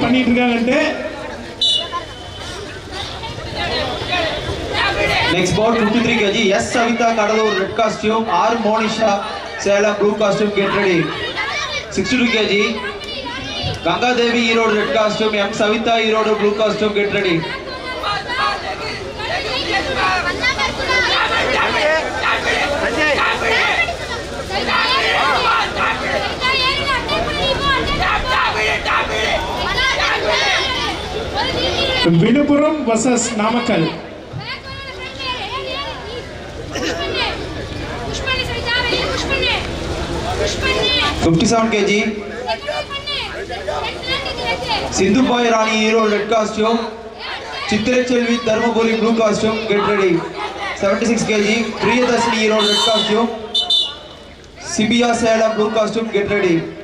பண்ணிட்டு இருக்காங்கன்ட்டு 53 kg. S. Savita Kadalur red costume. R. Monisha Salem blue costume. Get ready. 62 kg. Ganga Devi Erode red costume. M. Savita Erode blue costume. Get ready. Viluppuram versus Namakkal Fifty seven kg. Sindhu Boy Rani Erode red costume. Chitra Chelvi Dharmapuri blue costume. Get ready. 76 kg. Priyadashini Erode red costume. Sibia Salem blue costume. Get ready.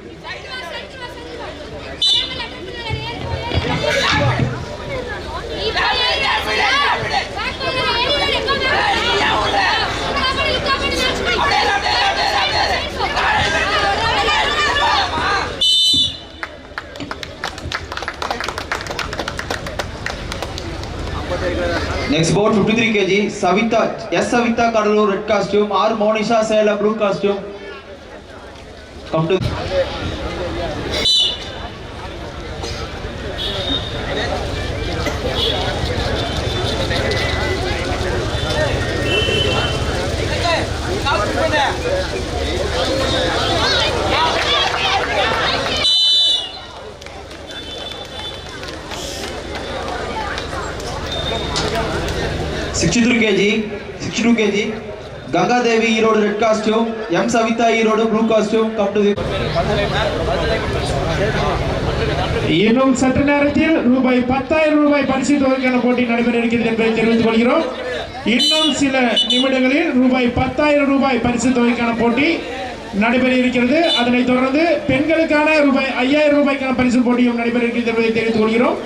Next bore fifty three kg Savitha S Savitha Cuddalore red costume R Monisha Salem blue costume come to kg sixty two kg Ganga Devi Erode red costume M Savitha Erode blue costume come to இன்னும் சற்று நேரத்தில் ரூபாய் பத்தாயிரம் ரூபாய் பரிசு தொகைக்கான போட்டி நடைபெற இருக்கிறது என்பதை தெரிவித்துக் கொள்கிறோம். இன்னும் சில நிமிடங்களில் ரூபாய் பத்தாயிரம் ரூபாய் பரிசு தொகைக்கான போட்டி நடைபெற இருக்கிறது. அதனைத் தொடர்ந்து பெண்களுக்கான ரூபாய் ஐயாயிரம் ரூபாய்க்கான பரிசு போட்டியும் நடைபெற இருக்கிறது என்பதை தெரிவித்துக் கொள்கிறோம்.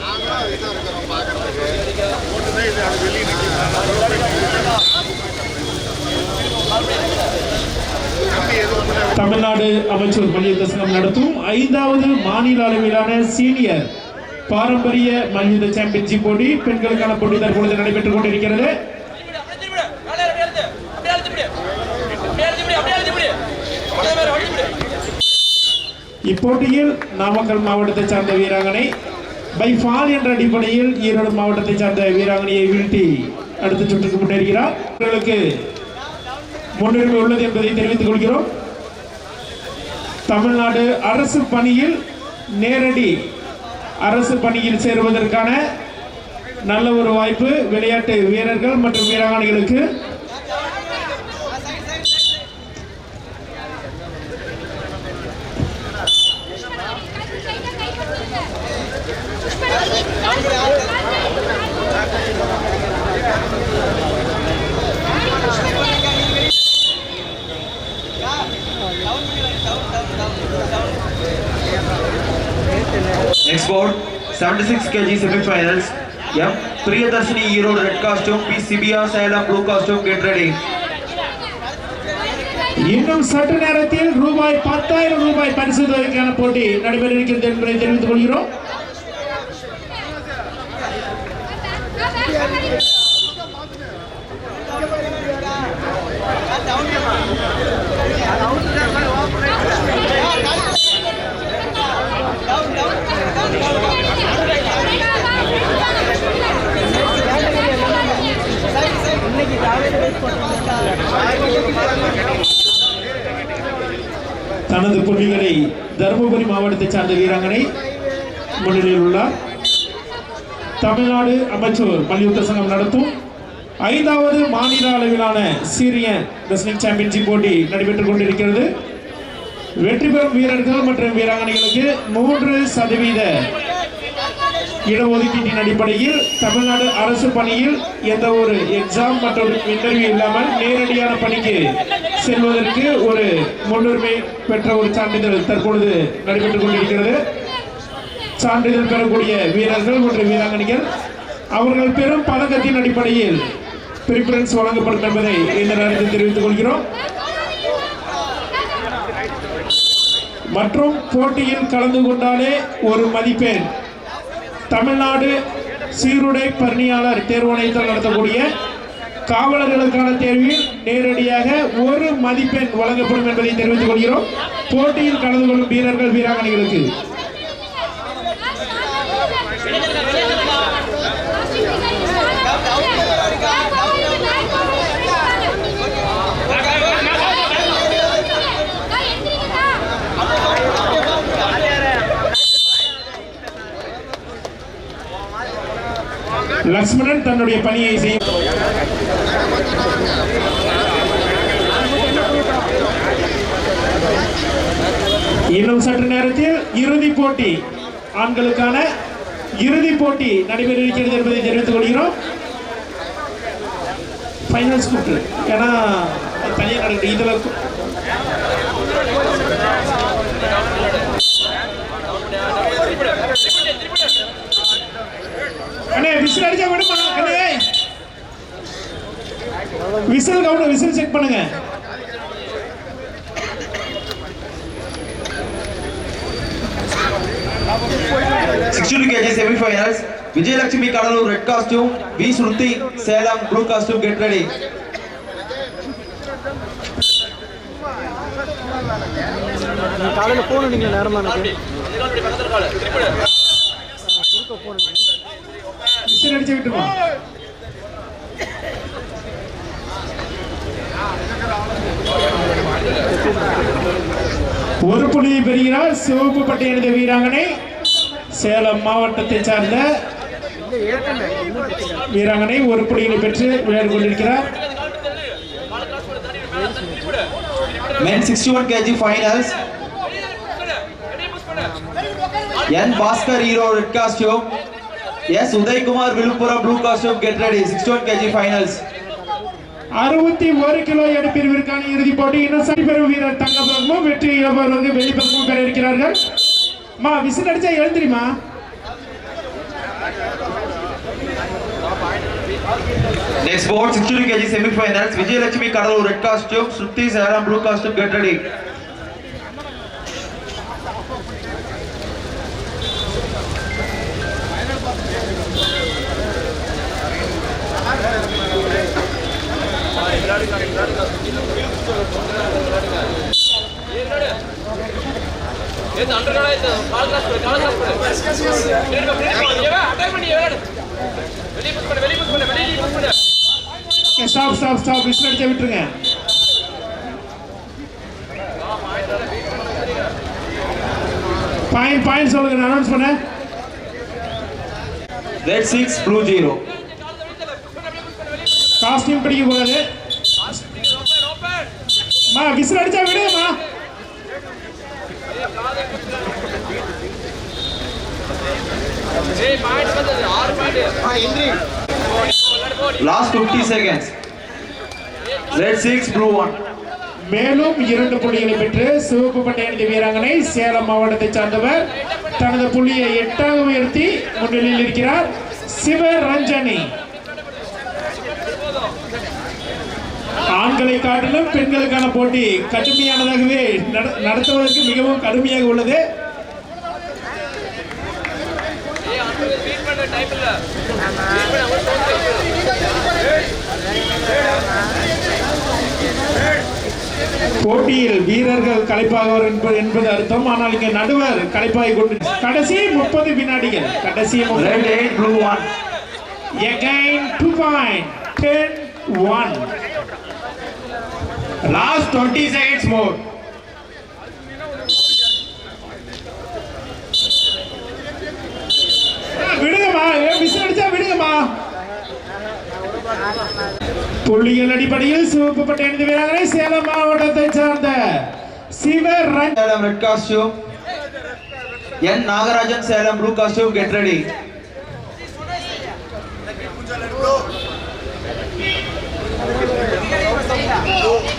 நாங்களும் இதாக இருக்கிறோம் பார்க்கறதுக்கு ஒன்று தான் இது அது வெளியே நிற்கிறோம் தமிழ்நாடு அமைச்சர் மல்யுத்த நடத்தும் ஐந்தாவது மாநில அளவிலான சீனியர். பாரம்பரிய மல்யுத்த சாம்பியன்ஷிப் போட்டி பெண்களுக்கான போட்டி தற்பொழுது நடைபெற்றுக் கொண்டிருக்கிறது. இப்போட்டியில் நாமக்கல் மாவட்டத்தை சார்ந்த வீராங்கனை பை ஃபால் என்ற அடிப்படையில் ஈரோடு மாவட்டத்தை சார்ந்த வீராங்கனையை வீழ்த்தி அடுத்த சுற்றுக்கு முன்னேறுகிறார். இவர்களுக்கு முன்னுரிமை உள்ளது என்பதை தெரிவித்துக் கொள்கிறோம். தமிழ்நாடு அரசு பணியில் நேரடி அரசு பணியில் சேருவதற்கான நல்ல ஒரு வாய்ப்பு விளையாட்டு வீரர்கள் மற்றும் வீராங்கனைகளுக்கு Next board, 76 kg semi-finals. M. Priyadarshini Erode red costume. P. Sibia Salem blue costume. Get ready. இன்னும் சற்று நேரத்தில் ரூபாய் பத்தாயிரம் ரூபாய் பரிசு தொகைக்கான போட்டி நடைபெற இருக்கிறது என்பதை தெரிவித்துக் கொள்கிறோம் தனது தருமபுரி மாவட்டத்தை சார்ந்த வீராங்கனை முன்னிலையில் உள்ளார். தமிழ்நாடு அமைச்சர் மல்யுத்த சங்கம் நடத்தும் ஐந்தாவது மாநில அளவிலான சீரியன் ரெஸ்லிங் சாம்பியன்ஷிப் போட்டி நடைபெற்றுக் கொண்டிருக்கிறது. வெற்றி பெறும் வீரர்கள் மற்றும் வீராங்கனைகளுக்கு மூன்று சதவீத இடஒதுக்கீட்டின் அடிப்படையில் தமிழ்நாடு அரசு பணியில் எந்த ஒரு எக்ஸாம் மற்றும் இன்டர்வியூ இல்லாமல் நேரடியான பணிக்கு செல்வதற்கு ஒரு முன்னுரிமை பெற்ற ஒரு சான்றிதழ் தற்பொழுது நடைபெற்றுக் கொண்டிருக்கிறது. சான்றிதழ் பெறக்கூடிய வீரர்கள் மற்றும் வீராங்கனைகள் அவர்கள் பெறும் பதக்கத்தின் அடிப்படையில் பிரிபரன்ஸ் வழங்கப்படும் என்பதை இந்த நேரத்தில் தெரிவித்துக் கொள்கிறோம். மற்றும் போட்டியில் கலந்து கொண்டாலே ஒரு மதிப்பெண் தமிழ்நாடு சீருடை பணியாளர் தேர்வாணையத்தில் நடத்தக்கூடிய காவலர்களுக்கான தேர்வில் நேரடியாக ஒரு மதிப்பெண் வழங்கப்படும் என்பதை தெரிவித்துக் கொள்கிறோம். போட்டியில் கலந்து கொள்ளும் வீரர்கள் வீராங்கனைகளுக்கு. லக்ஷ்மணன் தன்னுடைய பணியை செய்யும் இன்னும் சற்று நேரத்தில் இறுதிப் போட்டி. ஆண்களுக்கான இறுதிப் போட்டி நடைபெற இருக்கிறது என்பதை தெரிவித்துக் கொள்கிறோம். ஃபைனல் ஸ்கூட்டு ஏன்னா தனியார் தனியாக நடக்குது இதில் அண்ணே விசில் அடிச்சா விடுமா அண்ணே. விசில் கவுண்ட் விசில் செக் பண்ணுங்க. Sixty kg semifinals Vijayalakshmi Cuddalore red costume V Shruti Salem blue costume get ready காலையில் ஃபோன் அடிக்கல நேரமாக எனக்கு. குறுக்க சிக்ஸர் அடிச்சுக்கிட்டு ஒரு புள்ளியை பெறுகிறார் சிவப்பு பட்டை அணிந்த வீராங்கனை சேலம் மாவட்டத்தை சார்ந்த வீராங்கனை ஒரு புள்ளிகளை பெற்று விளையாடி கொண்டிருக்கிறார் Men 61 kg finals. N Bhaskar Hero red costume. Uday Kumar Vilupura blue costume get ready. 61 kg finals. அறுபத்தி ஒரு கிலோ எடுப்பிரிவிற்கான இறுதிப் போட்டி இன்னும் சரி பெறும் வீரர் தங்க பதக்கமும் வெற்றி இழப்பவர் வந்து வெள்ளி பதக்கமும் பெற இருக்கிறார்கள் மா விசில் அடிச்சா எழுந்திரிமா Next board 62 kg semi-finals. Vijayalakshmi Kadalur red costume. Shruti Saram blue costume get ready. Stop stop stop whistle அடிச்சா விட்டுருங்க. பாயிண்ட் பாயிண்ட் சொல்லுங்க. அனௌன்ஸ் பண்ண Red 6 blue 0. காஸ்டியூம் பிடிக்க கூடாது மா விசில் அடிச்சா ஆ இந்திரி. Last 50 seconds. Red 6 blue 1. மேலும் இரண்டு புள்ளிகளை பெற்று சிவப்பு பட்டை அணிந்த வீராங்கனை சேலம் மாவட்டத்தை சார்ந்தவர். தனது புள்ளியை எட்டாக உயர்த்தி முன்னிலையில் இருக்கிறார் சிவரஞ்சனி. ஆண்களை காட்டிலும் பெண்களுக்கான போட்டி கடுமையானதாகவே நட- நடத்துவதற்கு மிகவும் கடுமையாக உள்ளது போட்டியில் வீரர்கள் களைப்பாகவர் என்பது என்பது அர்த்தம் ஆனால் இங்கே நடுவர் களைப்பாகி கொண்டு கடைசி முப்பது வினாடிகள் கடைசி முப்பது Red 8 blue 1. Again, two point. Ten, one. Last 20 seconds more. விடுங்கம்மா ஏன் அடிச்சா விடுங்கம்மா. புள்ளிகள் அடிப்படையில் சிவப்பு பட்டை அணிந்த வீரர்களை சேலம் மாவட்டத்தை சார்ந்த சிவர் red costume N Nagarajan Salem blue costume get ready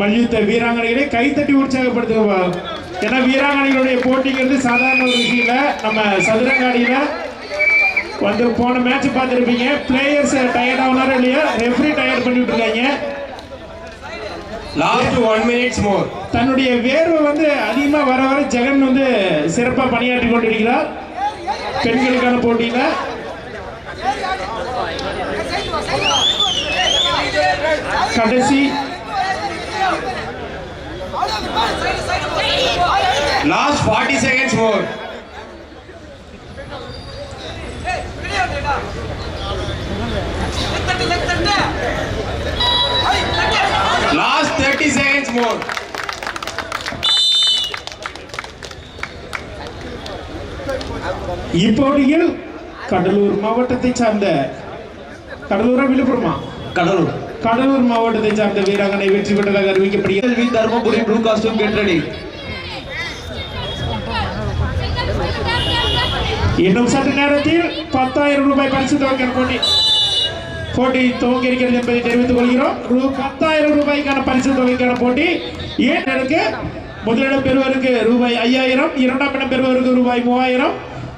மல்யுத்த வீராங்கனைகளை கைத்தட்டி உற்சாகப்படுத்துங்க ஏன்னா வீராங்கனைகளுடைய போட்டிங்கிறது சாதாரண ஒரு விஷயம் இல்லை. நம்ம சதுரங்காடியில வந்து போன மேட்ச் பார்த்துருப்பீங்க. பிளேயர்ஸ் டயர்ட் ஆகணும் இல்லையா ரெஃப்ரி டயர்ட் பண்ணிட்டு இருக்காங்க one minutes more. தன்னுடைய வேர்வை வந்து அதிகமாக வர வர ஜெகன் வந்து சிறப்பாக பணியாற்றி கொண்டிருக்கிறார். பெண்களுக்கான போட்டியில் கடைசி Last 40 seconds more. Last 30 seconds more. இப்போட்டியில் கடலூர் மாவட்டத்தை சார்ந்த கடலூரா விழுப்புரமா? கடலூர். கடலூர் மாவட்டத்தை சார்ந்த வீராங்கனை வெற்றி பெற்றதாக அறிவிக்கப்படுகிறது. Dharmapuri blue costume get ready இன்னும் சற்று நேரத்தில் பத்தாயிரம் ரூபாய் பரிசு தொகை போட்டி. போட்டி துவங்கி இருக்கிறது என்பதை தெரிவித்துக் கொள்கிறோம். ரூ பத்தாயிரம் ரூபாய்க்கான பரிசு தொகைக்கான போட்டி. ஏன் இருக்கு முதலிடம் பெறுவருக்கு ரூபாய் ஐயாயிரம் இரண்டாம் இடம் பெறுவருக்கு ரூபாய் மூவாயிரம்.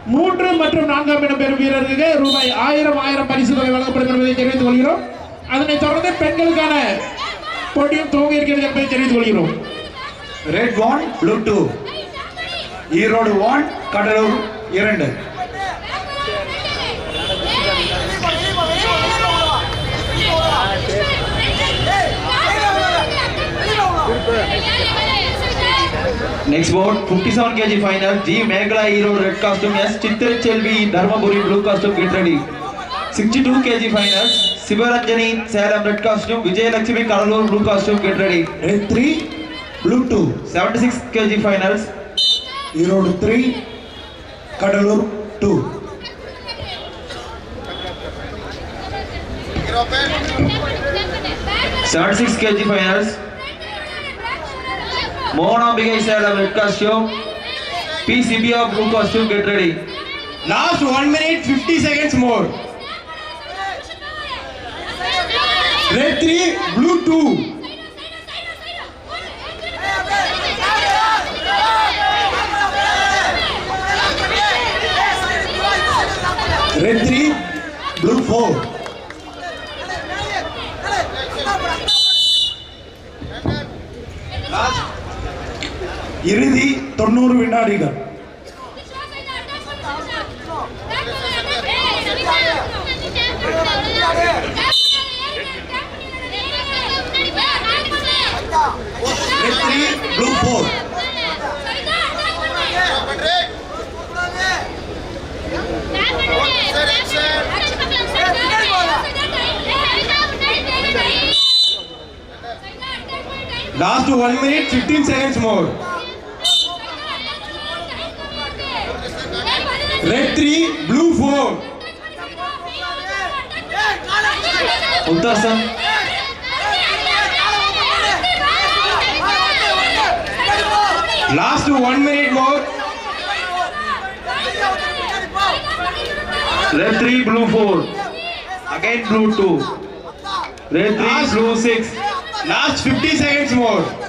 மூன்று மற்றும் நான்காம் இடம் பெறும் வீரருக்கு ரூபாய் ஆயிரம் ஆயிரம் பரிசு தொகை வழங்கப்படும் என்பதை தெரிவித்துக் கொள்கிறோம் அதனைத் தொடர்ந்து பெண்களுக்கான போட்டியும் துவங்கி இருக்கிறது என்பதை தெரிவித்துக் கொள்கிறோம் red one blue two Erode one Cuddalore இரண்டு Next board, 57 kg final. G. Meghala Hero red costume. S. Chittar Chelvi Dharmaburi blue costume. Get ready. 62 kg finals. Sivaranjani Salem red costume. Vijay Lakshmi Kadalur blue costume. Get ready. Red 3, blue 2. 76 kg finals. Hero 3, Kadalur 2. Seventy-six kg finals. Mohanambigai Salem red costume P Sibia blue costume get ready Last one minute, 50 seconds more. Red 3, blue 2. Red three blue four இறுதி தொண்ணூறு வினாடிகள் red three blue four Last one minute, 15 seconds more. Red 3, Blue 4. Puntaza. Last one minute more. Red 3, Blue 4. Again Blue 2. Red 3, Blue 6. Last 50 seconds more.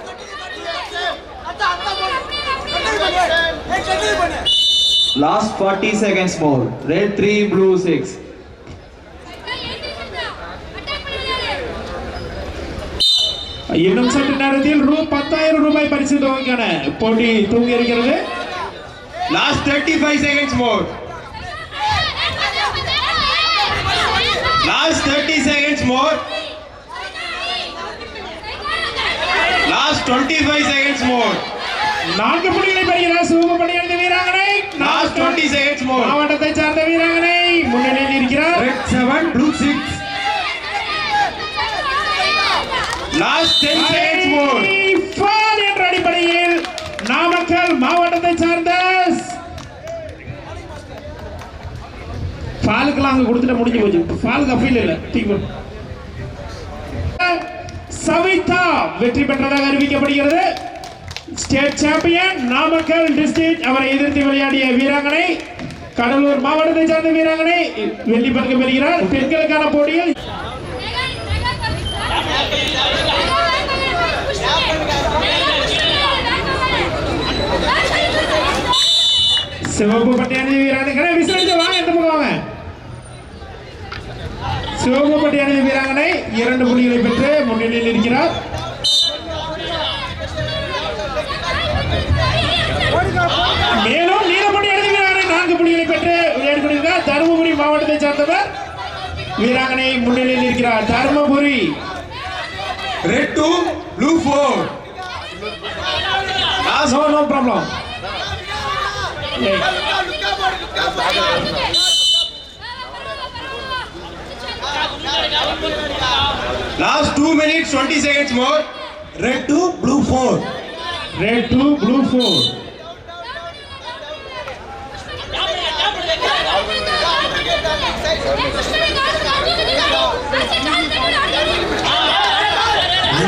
Last 40 seconds more red 3 blue 6 இன்னும் சற்று நேரத்தில் ரூ பத்தாயிரம் ரூபாய் பரிசு தொகைக்கான போட்டி துவங்கி இருக்கிறது Last 35 seconds more. Last 30 seconds more. Last 25 seconds more. நான்கு புள்ளிகளை பெறுகிறார் சிவப்பு பட்டி அணிந்த வீராங்கனை Last 20 seconds more. மாவட்டத்தை சார்ந்த வீராங்கனை முன்னிலையில் இருக்கிறார் Red 7, blue 6. Last 10 seconds more. Fall என்ற அடிப்படையில் நாமக்கல் மாவட்டத்தை சார்ந்த ஃபாலுக்கெல்லாம் அங்க கொடுத்துட்டு முடிஞ்சு போச்சு ஃபாலுக்கு அப்பீல் இல்லை தூக்கி. சவிதா வெற்றி பெற்றதாக அறிவிக்கப்படுகிறது ஸ்டேட் சாம்பியன் நாமக்கல் டிஸ்ட்ரிக்ட் அவரை எதிர்த்து விளையாடிய வீராங்கனை கடலூர் மாவட்டத்தை சார்ந்த வீராங்கனை வெள்ளி பதக்கம் பெறுகிறார். பெண்களுக்கான போட்டியில் சிவப்பு பட்டி அணிந்த வீராங்கனை விசாரிச்சு வாங்க எடுத்து போவாங்க சிவப்பு பட்டி அணிந்த வீராங்கனை இரண்டு புள்ளிகளை பெற்று முன்னிலையில் இருக்கிறார் மேலும் நீலப்பட்டி அணிந்த வீராங்கனை நான்கு புள்ளிகளை பெற்று விளையாடி கொண்டிருக்கிறார் தருமபுரி மாவட்டத்தை சார்ந்தவர் வீராங்கனை முன்னிலையில் இருக்கிறார் Dharmapuri Red 2, blue 4. No no problem Last 2 minutes 20 seconds more. Red 2, blue 4. Red two blue four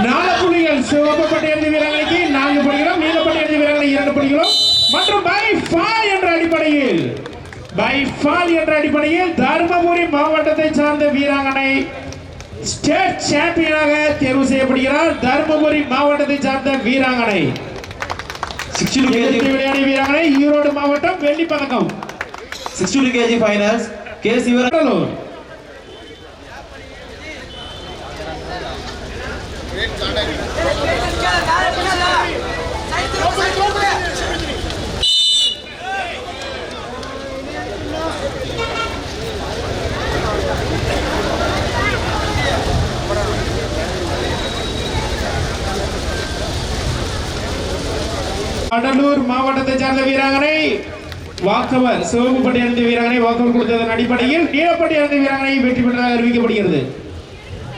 நாலு புள்ளிகள் சிவப்பு பட்டி அணிந்த வீராங்கனைக்கு நான்கு புள்ளிகளும் நீலப்பட்டி அணிந்த வீராங்கனை இரண்டு புள்ளிகளும் மற்றும் பை ஃபால் என்ற அடிப்படையில் பை ஃபால் என்ற அடிப்படையில் தருமபுரி மாவட்டத்தை சார்ந்த வீராங்கனை ஸ்டேட் சாம்பியனாக தேர்வு செய்யப்படுகிறார் தருமபுரி மாவட்டத்தை சார்ந்த வீராங்கனை. 62 எதிர்த்து kg விளையாடிய வீராங்கனை ஈரோடு மாவட்டம் வெள்ளி பதக்கம் 62 kg finals. K Sivaram. Cuddalore மாவட்டத்தை சார்ந்த வீராங்கனை வாக்கவர் சிவப்பு பட்டி அணிந்த வீராங்கனை வாக்கவர் கொடுத்ததன் அடிப்படையில் நீலப்பட்டி அணிந்த வீராங்கனை வெற்றி பெற்றதாக அறிவிக்கப்படுகிறது.